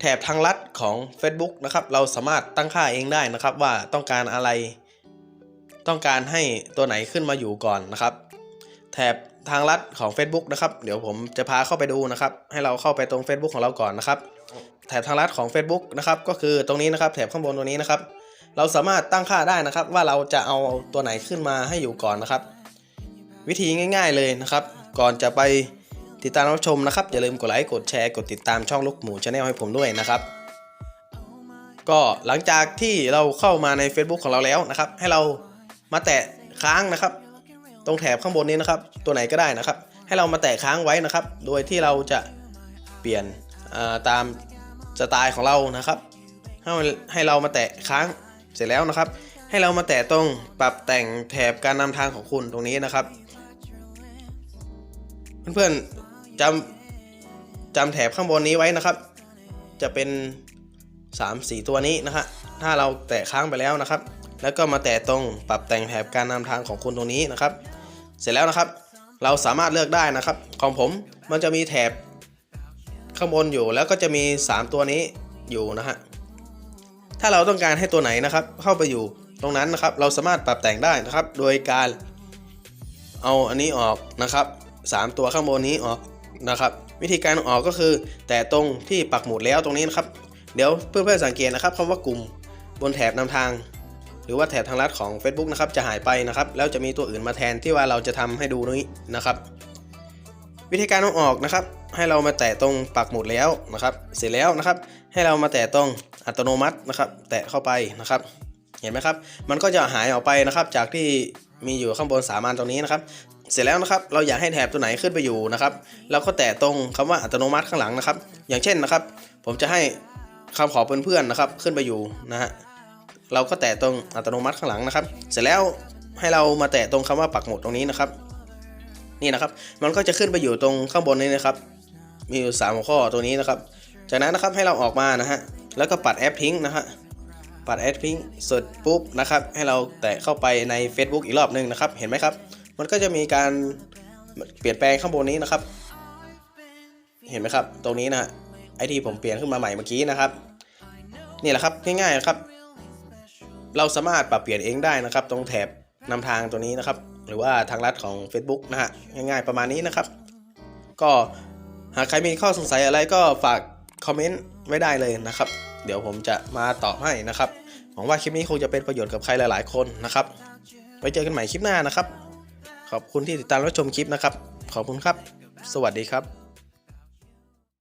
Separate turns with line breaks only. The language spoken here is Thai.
แถบทางลัดของ Facebook นะครับ เราสามารถตั้งค่าเองได้นะครับ ว่าต้องการอะไร ต้องการให้ตัวไหนขึ้นมาอยู่ก่อนนะครับ แถบทางลัดของ Facebook นะครับ เดี๋ยวผมจะพาเข้าไปดูนะครับ ให้เราเข้าไปตรง Facebook ของเราก่อนนะครับ แถบทางลัดของ Facebook นะครับ ก็คือตรงนี้นะครับ แถบข้างบนตรงนี้นะครับ เราสามารถตั้งค่าได้นะครับ ว่าเราจะเอาตัวไหนขึ้นมาให้อยู่ก่อนนะครับ วิธีง่าย ๆเลยนะครับ ก่อนจะไป ติดตามรับชมนะครับ อย่าลืมกดไลค์กดแชร์กดติดตามช่องลูกหมูชาแนลให้ผมด้วยนะครับ ก็หลังจากที่เราเข้ามาใน Facebook ของเราแล้วนะครับ ให้เรามาแตะค้างนะครับ ตรงแถบข้างบนนี้นะครับ ตัวไหนก็ได้นะครับ ให้เรามาแตะค้างไว้นะครับ โดยที่เราจะเปลี่ยนาตามสไตล์ของเรานะครับให้ให้เรามาแตะค้างเสร็จแล้วนะครับ ให้เรามาแตะตรงปรับแต่งแถบการนำทางของคุณตรงนี้นะครับ เพื่อนๆ จำจำแถบข้างบนนี้ไว้นะครับ จะเป็น 3 4 ตัวนี้นะฮะถ้าเราแตะค้างไปแล้วนะครับ แล้วก็มาแตะตรงปรับแต่งแถบการนำทางของคุณตรงนี้นะครับ เสร็จแล้วนะครับ เราสามารถเลือกได้นะครับ ของผมมันจะมีแถบข้างบนอยู่แล้วก็จะมี 3 ตัวนี้อยู่นะฮะถ้าเราต้องการให้ตัวไหนนะครับ เข้าไปอยู่ตรงนั้นนะครับ เราสามารถปรับแต่งได้นะครับ โดยการเอาอันนี้ออกนะครับ 3 ตัวข้างบนนี้ออก นะครับ วิธีการออกก็คือ แต่ตรงที่ปักหมุดแล้วตรงนี้นะครับ เดี๋ยวเพื่อนๆสังเกตนะครับคำว่ากลุ่มบนแถบนำทาง หรือว่าแถบทางลัดของ Facebook นะครับจะหายไปนะครับ แล้วจะมีตัวอื่นมาแทนที่ว่าเราจะทำให้ดูนี้นะครับ วิธีการเอาออกนะครับ ให้เรามาแตะตรงปักหมุดแล้วนะครับ เสร็จแล้วนะครับ ให้เรามาแตะตรงอัตโนมัตินะครับ แตะเข้าไปนะครับเห็นไหมครับ มันก็จะหายออกไปนะครับ จากที่มีอยู่ข้างบนสามัญตรงนี้นะครับ เสร็จแล้วนะครับเราอยากให้แถบตัวไหนขึ้นไปอยู่นะครับเราก็แตะตรงคำว่าอัตโนมัติข้างหลังนะครับ อย่างเช่นนะครับ ผมจะให้คำขอเพื่อนๆนะครับ ขึ้นไปอยู่นะฮะเราก็แตะตรงอัตโนมัติข้างหลังนะครับ เสร็จแล้วให้เรามาแตะตรงคำว่าปักหมุดตรงนี้นะครับ นี่นะครับ มันก็จะขึ้นไปอยู่ตรงข้างบนนี้นะครับ มีอยู่3หัวข้อตัวนี้นะครับ จากนั้นนะครับให้เราออกมานะฮะแล้วก็ปัดแอปทิ้งนะฮะปัดแอปทิ้งเสร็จปุ๊บนะครับ ให้เราแตะเข้าไปใน Facebook อีกรอบหนึ่งนะครับ เห็นไหมครับ มันก็จะมีการเปลี่ยนแปลงข้างบนนี้นะครับ เห็นไหมครับ ตรงนี้นะฮะไอที่ผมเปลี่ยนขึ้นมาใหม่เมื่อกี้นะครับ นี่แหละครับง่ายๆนะครับ เราสามารถปรับเปลี่ยนเองได้นะครับ ตรงแถบนำทางตัวนี้นะครับ หรือว่าทางลัดของ Facebook นะฮะง่ายๆประมาณนี้นะครับ ก็หากใครมีข้อสงสัยอะไรก็ฝากคอมเมนต์ไว้ได้เลยนะครับ เดี๋ยวผมจะมาตอบให้นะครับหวังว่าคลิปนี้คงจะเป็นประโยชน์กับใครหลาย ๆ คนนะครับ ไว้เจอกันใหม่คลิปหน้านะครับ ขอบคุณที่ติดตามรับชมคลิปนะครับ ขอบคุณครับ สวัสดีครับ